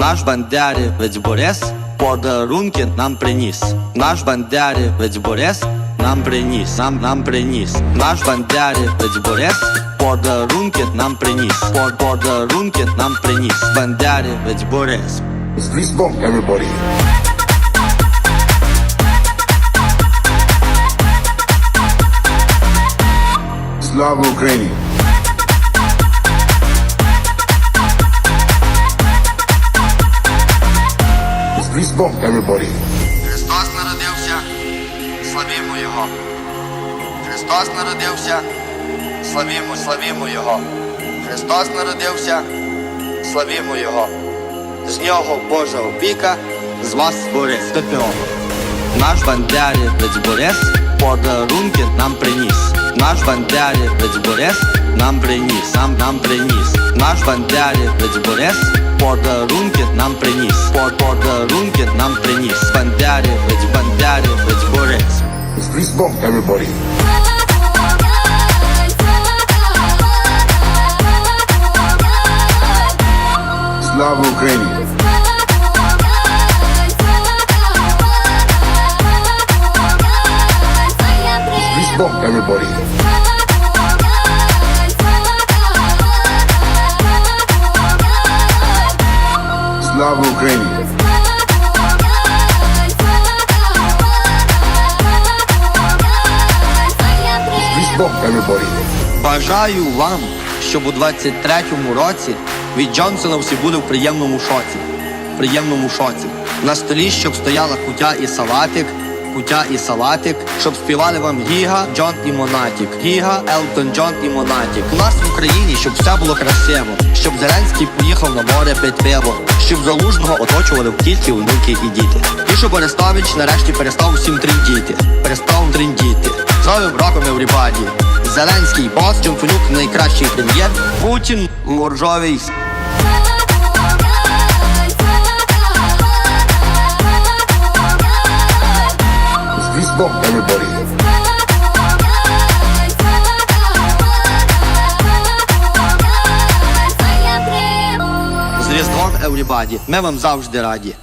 Наш бандерівець Борис подарунки нам приніс. Наш бандерівець Борис нам приніс, нам нам приніс. Наш бандерівець Борис подарунки нам приніс. Под подарунки нам приніс. Бандерівець Борис. Grease Bump, everybody. Slava Ukraini. It's everybody. Христос народився, славімо Його. Христос народився, славімо, славімо Його. Христос народився, славімо Його. З нього Божа опіка, з вас Борис Пепіо. Наш бандерівець Борис подарунки нам приніс. Наш бандерівець Борис нам приніс, нам нам приніс. Наш бандерівець Борис подарунки подарунки нам приніс. Бандерівець, бандерівець Борис. It's Grease Bump, everybody. Slava Ukraini. It's Grease Bump, everybody. Slava Ukraini. Bump. Бажаю вам, щоб у 23-му році від Джонсона всі були в приємному шоці. Приємному шоці. На столі, щоб стояла кутя і салатик, кутя і салатик, щоб співали вам Гіга, Джон і Монатік. Гіга, Елтон Джон і Монатік. У нас в Україні, щоб все було красиво, щоб Зеленський поїхав на море пить пиво, щоб залужного оточували в тільки онуки і діти. І щоб Арестович нарешті перестав всім трендіти. Перестав трендіти. З новим роком Еврібаді. Зеленський бос, Чемфонюк найкращий прем'єр, Путін моржовий. Bump, everybody. З Різдвом Еврібаді. Ми вам завжди раді.